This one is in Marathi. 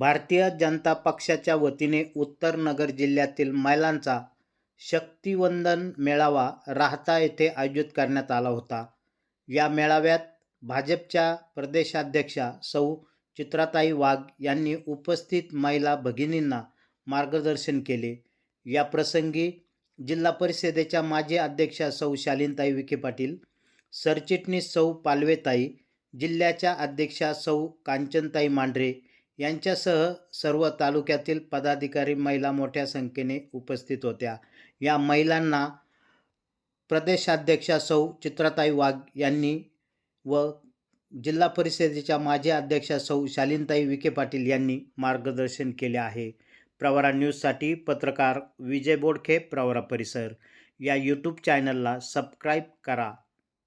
भारतीय जनता पक्षाच्या वतीने उत्तर नगर जिल्ह्यातील महिलांचा शक्तिवंदन मेळावा राहता येथे आयोजित करण्यात आला होता. या मेळाव्यात भाजपच्या प्रदेशाध्यक्षा सौ. चित्राताई वाघ यांनी उपस्थित महिला भगिनींना मार्गदर्शन केले. या प्रसंगी जिल्हा परिषदेच्या माजी अध्यक्षा सौ. शालीनताई विखे पाटील सरचिटणीस सौ. पालवेताई जिल्ह्याच्या अध्यक्षा सौ. कांचनताई मांढरे यांच्यासह सर्व तालुक्यातील पदाधिकारी महिला मोठ्या संख्येने उपस्थित होत्या. या महिलांना प्रदेशाध्यक्षा सौ. चित्राताई वाघ यांनी व जिल्हा परिषदेच्या माजी अध्यक्षा सौ. शालीनताई विखे पाटील यांनी मार्गदर्शन केले आहे. प्रवरा न्यूजसाठी पत्रकार विजय बोडखे प्रवरा परिसर. या यूट्यूब चॅनलला सबस्क्राईब करा.